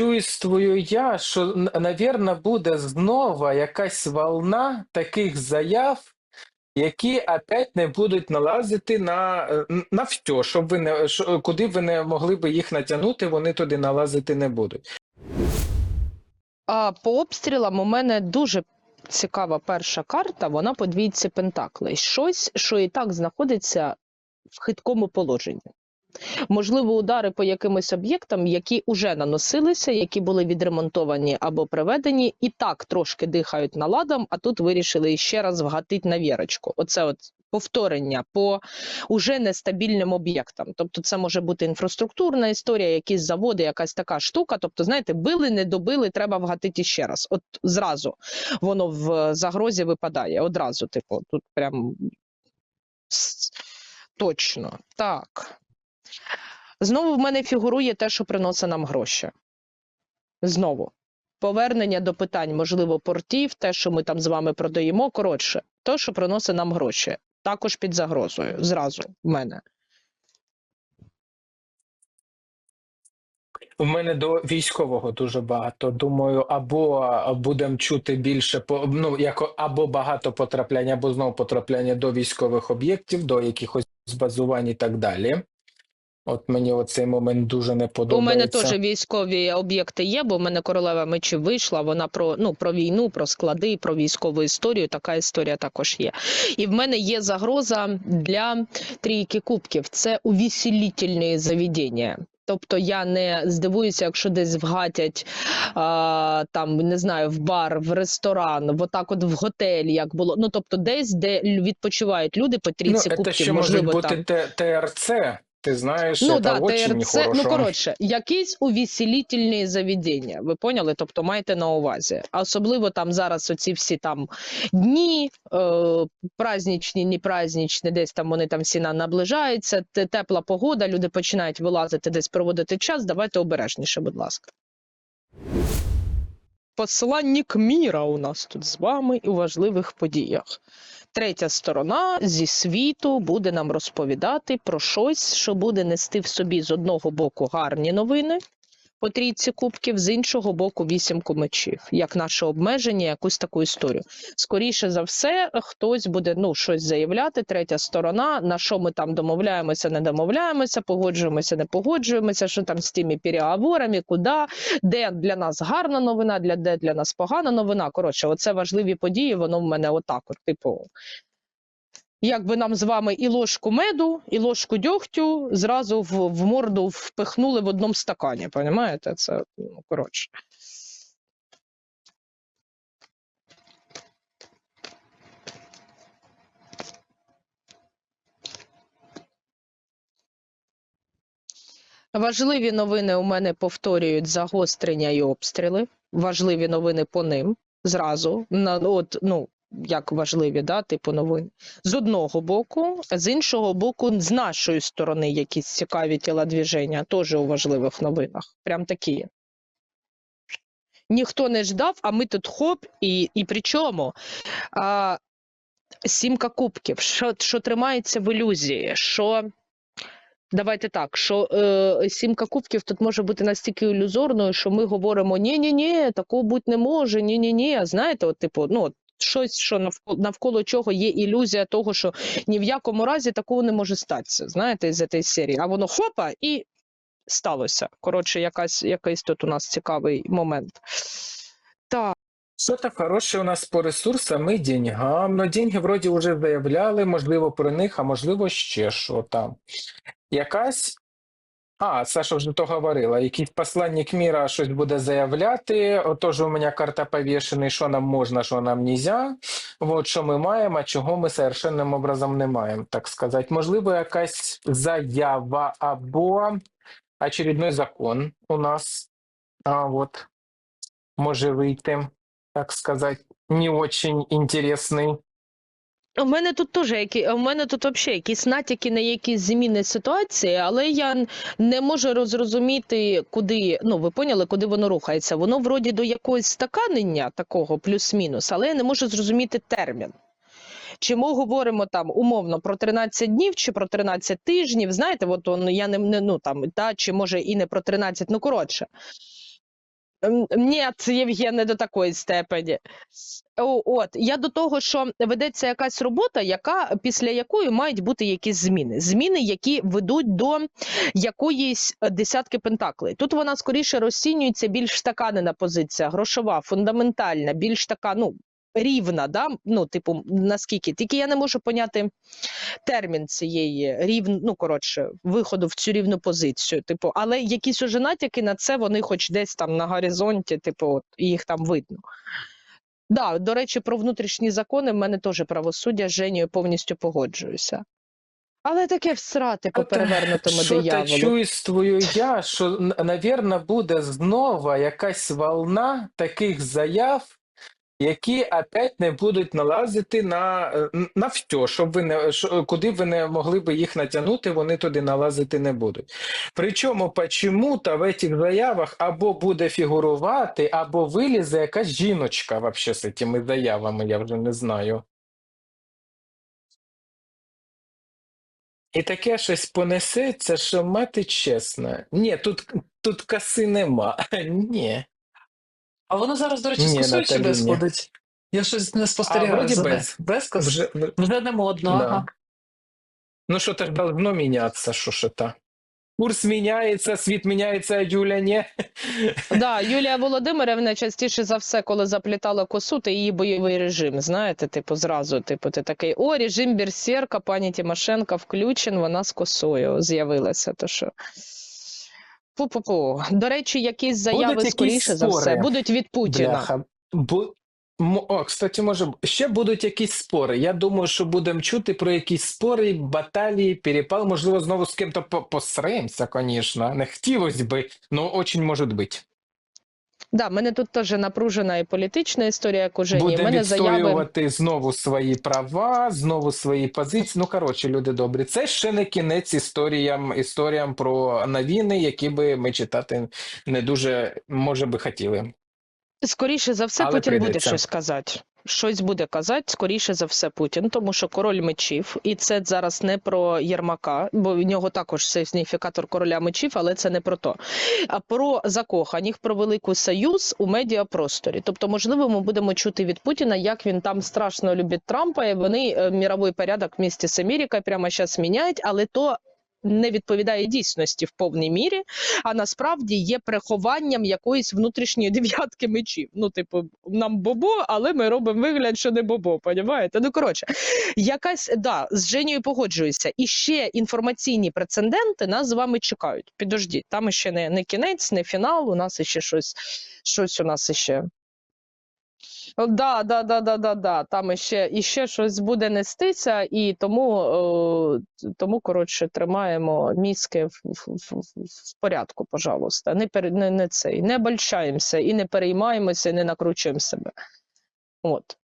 чувствую я, що, навірно, буде знову якась волна таких заяв, які опять не будуть налазити на, е, на все, щоб ви не, куди ви не могли би їх натягнути, вони туди налазити не будуть. А по обстрілам у мене дуже цікава перша карта. Вона по двійці Пентаклей. Щось, що і так знаходиться в хиткому положенні. Можливо, удари по якимось об'єктам, які вже наносилися, які були відремонтовані або приведені, і так трошки дихають наладом, а тут вирішили ще раз вгатити на вірочку. Оце от повторення по уже нестабільним об'єктам. Тобто, це може бути інфраструктурна історія, якісь заводи, якась така штука. Тобто, знаєте, били, не добили, треба вгатити ще раз. От зразу воно в загрозі випадає. Одразу, типу, тут прям точно так. Знову в мене фігурує те, що приносить нам гроші. Знову. Повернення до питань, можливо, портів, те, що ми там з вами продаємо. Коротше, то, що приносить нам гроші. Також під загрозою. Зразу в мене. У мене до військового дуже багато. Думаю, або будемо чути більше ну або багато потрапляння, або знову потрапляння до військових об'єктів, до якихось базувань і так далі. От мені оцей момент дуже не У мене теж військові об'єкти є, бо в мене королева мечів вийшла. Вона про ну про війну, про склади, про військову історію. Така історія також є. І в мене є загроза для трійки кубків. Це увеселітельні заведення. Тобто я не здивуюся, якщо десь вгатять а, там не знаю в бар, в ресторан, в отак, от в готель, як було. Ну тобто, десь де відпочивають люди по Ну, трійці це кубків, ще може бути там. ТРЦ. Ти знаєш, Ну да, очень ТРЦ, ну коротше, якісь увеселітельні заведення. Ви поняли? Тобто майте на увазі. А особливо там зараз оці всі там дні, е, праздничні, не праздничні, десь там вони там всі на- наближаються. Тепла погода, люди починають вилазити десь проводити час. Давайте обережніше, будь ласка. Посланник міра у нас тут з вами у важливих подіях. Третя сторона зі світу буде нам розповідати про щось, що буде нести в собі з одного боку гарні новини по трійці кубків, з іншого боку вісімку мечів, як наше обмеження, якусь таку історію. Скоріше за все, хтось буде ну щось заявляти. Третя сторона, на що ми там домовляємося, не домовляємося, погоджуємося, не погоджуємося, що там з тими переговорами, куди, де для нас гарна новина, для де для нас погана новина. Коротше, оце важливі події. Воно в мене отак, от, типу. Якби нам з вами і ложку меду, і ложку дьогтю зразу в, в морду впихнули в одному стакані. Понімаєте? Це ну, коротше. Важливі новини у мене повторюють загострення і обстріли. Важливі новини по ним зразу. На, от, ну, як важливі, да, типу новин. З одного боку, з іншого боку, з нашої сторони якісь цікаві тілодвіження, теж у важливих новинах. Прям такі. Ніхто не ждав, а ми тут хоп, і, і при чому? А, сімка кубків, що, що тримається в ілюзії, що. Давайте так, що е, сімка кубків тут може бути настільки ілюзорною, що ми говоримо: ні, ні, такого бути не може, ні, ні, ні. Знаєте, от, типу, ну от щось, що навколо, навколо чого є ілюзія того, що ні в якому разі такого не може статися. Знаєте, з цієї серії. А воно хопа і сталося. Коротше, якась, якийсь тут у нас цікавий момент. Так. Что-то хорошее у нас по ресурсам і деньгам. Но деньги вроді вже заявляли, можливо, про них, а можливо, ще що там. Якась. А, Саша вже то говорила. Якийсь посланник міра щось буде заявляти. Отож, у мене карта повішений, що нам можна, що нам нельзя. От що ми маємо, а чого ми совершенним образом не маємо, так сказати. Можливо, якась заява або очередной закон у нас. А, от, може вийти так сказать, не очень интересный. У мене тут теж які, у мене тут взагалі якісь натяки на якісь зміни ситуації, але я не можу розрозуміти, куди, ну ви поняли, куди воно рухається. Воно вроді до якогось стаканення такого плюс-мінус, але я не можу зрозуміти термін. Чи ми говоримо там умовно про 13 днів чи про 13 тижнів? Знаєте, от он, я не, ну там та чи може і не про 13, ну коротше. Ні, Євген, не до такої степені. От я до того, що ведеться якась робота, яка після якої мають бути якісь зміни. Зміни, які ведуть до якоїсь е, десятки пентаклей. Тут вона скоріше розцінюється більш стаканена позиція, грошова, фундаментальна, більш така, ну. Рівна, да? ну, типу, наскільки. Тільки я не можу поняти термін цієї рівн, ну коротше, виходу в цю рівну позицію. Типу, але якісь уже натяки на це вони хоч десь там на горизонті, типу, от, їх там видно. Да, до речі, про внутрішні закони в мене теж правосуддя з Женєю повністю погоджуюся. Але таке всрати по перевернутому Що дияволу. чувствую я, що, навірно, буде знову якась волна таких заяв, які опять не будуть налазити на, е, на все, щоб ви не, що- куди ви не могли би їх натягнути, вони туди налазити не будуть. Причому почему-то в цих заявах або буде фігурувати, або вилізе якась жіночка вообще з цими заявами, я вже не знаю. І таке щось понесеться, що мати чесно. Ні, тут, тут коси нема. Ні. А воно зараз, до речі, з Ні, косою чи Наталі, без ні. ходить? Я щось не спостерігаю. вроді за нею. без. Без коси? Вже, Вже не модно, Да. ага. ну, що ж должно мінятися, що ж это? Курс міняється, світ міняється, а Юля ні. Да, Юлія Володимирівна частіше за все, коли заплітала косу, то її бойовий режим. Знаєте, типу, зразу, типу, ти такий, о, режим Берсерка, пані Тимошенко включен, вона з косою з'явилася. То що. Пу-пу-пу. До речі, якісь заяви будуть скоріше за все спори. будуть від Путіна. Бляха. Бу... м- О, кстати, може, ще будуть якісь спори. Я думаю, що будемо чути про якісь спори, баталії, перепал. Можливо, знову з ким-то по- посремся, звісно. Не хотілося би, але дуже може бути. Да, в мене тут теж напружена і політична історія, як у Жені. У Будемо мене заяви. відстоювати знову свої права, знову свої позиції. Ну, коротше, люди добрі. Це ще не кінець історіям, історіям про новини, які би ми читати не дуже, може би, хотіли. Скоріше за все, Але Путін буде щось казати. Щось буде казати, скоріше за все, Путін, тому що король мечів, і це зараз не про Єрмака, бо в нього також сигніфікатор короля мечів, але це не про то. А про закоханих, про великий союз у медіапросторі. Тобто, можливо, ми будемо чути від Путіна, як він там страшно любить Трампа, і вони е, міровий порядок в місті з прямо зараз міняють, але то. Не відповідає дійсності в повній мірі, а насправді є прихованням якоїсь внутрішньої дев'ятки мечів. Ну, типу, нам бобо, але ми робимо вигляд, що не бобо, понімаєте? Ну, коротше, якась да, з Женєю погоджуюся. І ще інформаційні прецеденти нас з вами чекають. Підождіть, там ще не, не кінець, не фінал. У нас ще щось, щось у нас ще. О, Да, да, да, да, да, да. Там іще, іще щось буде нестися, і тому, е, тому коротше, тримаємо мізки в, в, в- в порядку, пожалуйста. Не, пер, не, не цей, не обольщаємося і не переймаємося, і не накручуємо себе. От.